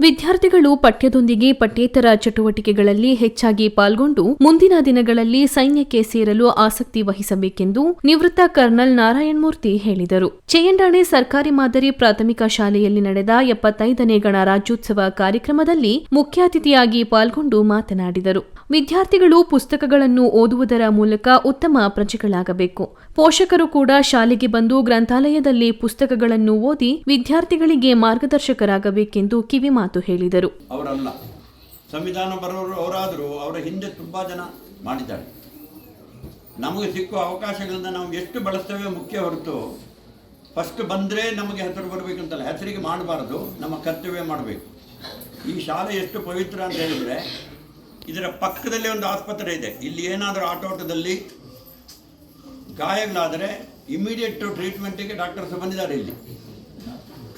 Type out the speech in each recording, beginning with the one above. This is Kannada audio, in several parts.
ವಿದ್ಯಾರ್ಥಿಗಳು ಪಠ್ಯದೊಂದಿಗೆ ಪಠ್ಯೇತರ ಚಟುವಟಿಕೆಗಳಲ್ಲಿ ಹೆಚ್ಚಾಗಿ ಪಾಲ್ಗೊಂಡು ಮುಂದಿನ ದಿನಗಳಲ್ಲಿ ಸೈನ್ಯಕ್ಕೆ ಸೇರಲು ಆಸಕ್ತಿ ವಹಿಸಬೇಕೆಂದು ನಿವೃತ್ತ ಕರ್ನಲ್ ನಾರಾಯಣಮೂರ್ತಿ ಹೇಳಿದರು. ಚೇಯಂಡಾಣೆ ಸರ್ಕಾರಿ ಮಾದರಿ ಪ್ರಾಥಮಿಕ ಶಾಲೆಯಲ್ಲಿ ನಡೆದ ಎಪ್ಪತ್ತೈದನೇ ಗಣರಾಜ್ಯೋತ್ಸವ ಕಾರ್ಯಕ್ರಮದಲ್ಲಿ ಮುಖ್ಯ ಅತಿಥಿಯಾಗಿ ಪಾಲ್ಗೊಂಡು ಮಾತನಾಡಿದರು. ವಿದ್ಯಾರ್ಥಿಗಳು ಪುಸ್ತಕಗಳನ್ನು ಓದುವುದರ ಮೂಲಕ ಉತ್ತಮ ಪ್ರಜೆಗಳಾಗಬೇಕು. ಪೋಷಕರು ಕೂಡ ಶಾಲೆಗೆ ಬಂದು ಗ್ರಂಥಾಲಯದಲ್ಲಿ ಪುಸ್ತಕಗಳನ್ನು ಓದಿ ವಿದ್ಯಾರ್ಥಿಗಳಿಗೆ ಮಾರ್ಗದರ್ಶಕರಾಗಬೇಕೆಂದು ಕಿವಿಮಾತು ಹೇಳಿದರು. ಅವರಲ್ಲ. ಸಂವಿಧಾನ ಬರೋರು ಅವರಾದರೂ, ಅವರ ಹಿಂದೆ ತುಂಬಾ ಜನ ಮಾಡಿದ್ದಾರೆ. ನಮಗೆ ಸಿಕ್ಕುವ ಅವಕಾಶಗಳಿಂದ ನಾವು ಎಷ್ಟು ಬಳಸ್ತೇವೆ ಮುಖ್ಯ ಹೊರತು ಫಸ್ಟ್ ಬಂದರೆ ನಮಗೆ ಹೆಸರು ಬರಬೇಕಂತಲ್ಲ. ಹೆಸರಿಗೆ ಮಾಡಬಾರ್ದು, ನಮ್ಮ ಕರ್ತವ್ಯ ಮಾಡಬೇಕು. ಈ ಶಾಲೆ ಎಷ್ಟು ಪವಿತ್ರ ಅಂತ ಹೇಳಿದರೆ ಇದರ ಪಕ್ಕದಲ್ಲೇ ಒಂದು ಆಸ್ಪತ್ರೆ ಇದೆ. ಇಲ್ಲಿ ಏನಾದರೂ ಆಟೋಟದಲ್ಲಿ ಗಾಯಗಳಾದರೆ ಇಮಿಡಿಯೇಟ್ ಟ್ರೀಟ್ಮೆಂಟಿಗೆ ಡಾಕ್ಟರ್ಸ್ ಬಂದಿದ್ದಾರೆ ಇಲ್ಲಿ.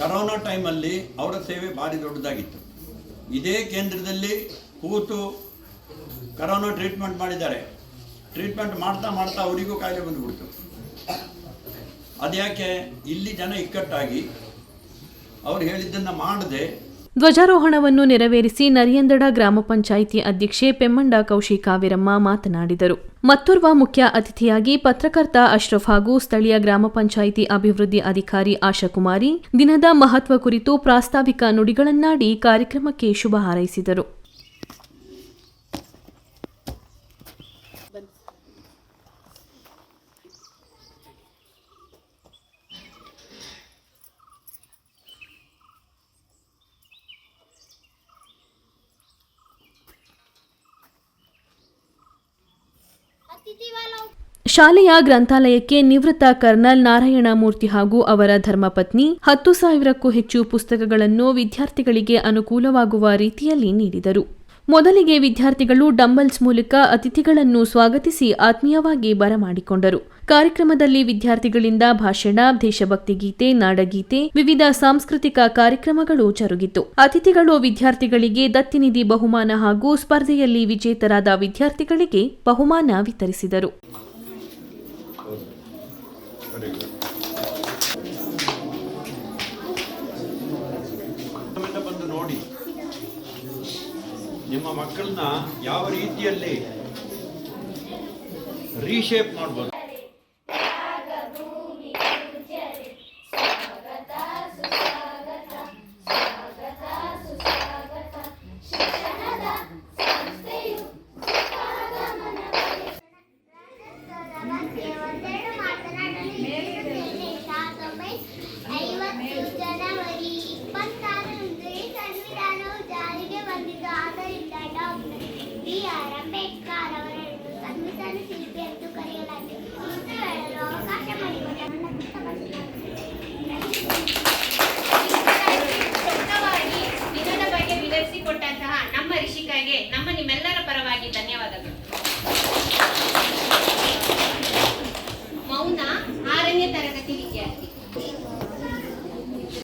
ಕರೋನಾ ಟೈಮಲ್ಲಿ ಅವರ ಸೇವೆ ಭಾರಿ ದೊಡ್ಡದಾಗಿತ್ತು. ಇದೇ ಕೇಂದ್ರದಲ್ಲಿ ಕೂತು ಕರೋನಾ ಟ್ರೀಟ್ಮೆಂಟ್ ಮಾಡಿದ್ದಾರೆ. ಟ್ರೀಟ್ಮೆಂಟ್ ಮಾಡ್ತಾ ಮಾಡ್ತಾ ಅವರಿಗೂ ಕಾಯಿಲೆ ಬಂದುಬಿಡ್ತು. ಅದ್ಯಾಕೆ? ಇಲ್ಲಿ ಜನ ಇಕ್ಕಟ್ಟಾಗಿ ಅವ್ರು ಹೇಳಿದ್ದನ್ನು ಮಾಡದೆ ಧ್ವಜಾರೋಹಣವನ್ನು ನೆರವೇರಿಸಿ ನರಿಯಂದಡ ಗ್ರಾಮ ಪಂಚಾಯಿತಿ ಅಧ್ಯಕ್ಷೆ ಪೆಮ್ಮಂಡ ಕೌಶಿ ಕಾವಿರಮ್ಮ ಮಾತನಾಡಿದರು. ಮತ್ತೋರ್ವ ಮುಖ್ಯ ಅತಿಥಿಯಾಗಿ ಪತ್ರಕರ್ತ ಅಶ್ರಫ್ ಹಾಗೂ ಸ್ಥಳೀಯ ಗ್ರಾಮ ಪಂಚಾಯಿತಿ ಅಭಿವೃದ್ಧಿ ಅಧಿಕಾರಿ ಆಶಾಕುಮಾರಿ, ದಿನದ ಮಹತ್ವ ಕುರಿತು ಪ್ರಾಸ್ತಾವಿಕ ನುಡಿಗಳನ್ನಾಡಿ ಕಾರ್ಯಕ್ರಮಕ್ಕೆ ಶುಭ ಹಾರೈಸಿದರು. ಶಾಲೆಯ ಗ್ರಂಥಾಲಯಕ್ಕೆ ನಿವೃತ್ತ ಕರ್ನಲ್ ನಾರಾಯಣ ಮೂರ್ತಿ ಹಾಗೂ ಅವರ ಧರ್ಮಪತ್ನಿ ಹತ್ತು ಸಾವಿರಕ್ಕೂ ಹೆಚ್ಚು ಪುಸ್ತಕಗಳನ್ನು ವಿದ್ಯಾರ್ಥಿಗಳಿಗೆ ಅನುಕೂಲವಾಗುವ ರೀತಿಯಲ್ಲಿ ನೀಡಿದರು. ಮೊದಲಿಗೆ ವಿದ್ಯಾರ್ಥಿಗಳು ಡಂಬಲ್ಸ್ ಮೂಲಕ ಅತಿಥಿಗಳನ್ನು ಸ್ವಾಗತಿಸಿ ಆತ್ಮೀಯವಾಗಿ ಬರಮಾಡಿಕೊಂಡರು. ಕಾರ್ಯಕ್ರಮದಲ್ಲಿ ವಿದ್ಯಾರ್ಥಿಗಳಿಂದ ಭಾಷಣ, ದೇಶಭಕ್ತಿ ಗೀತೆ, ನಾಡಗೀತೆ, ವಿವಿಧ ಸಾಂಸ್ಕೃತಿಕ ಕಾರ್ಯಕ್ರಮಗಳು ಜರುಗಿತು. ಅತಿಥಿಗಳು ವಿದ್ಯಾರ್ಥಿಗಳಿಗೆ ದತ್ತಿನಿಧಿ ಬಹುಮಾನ ಹಾಗೂ ಸ್ಪರ್ಧೆಯಲ್ಲಿ ವಿಜೇತರಾದ ವಿದ್ಯಾರ್ಥಿಗಳಿಗೆ ಬಹುಮಾನ ವಿತರಿಸಿದರು. ನಿಮ್ಮ ಮಕ್ಕಳನ್ನ ಯಾವ ರೀತಿಯಲ್ಲಿ ರೀಶೇಪ್ ಮಾಡ್ಬೋದು? ಹಾಗೆ ನಮ್ಮ ನಿಮ್ಮೆಲ್ಲರ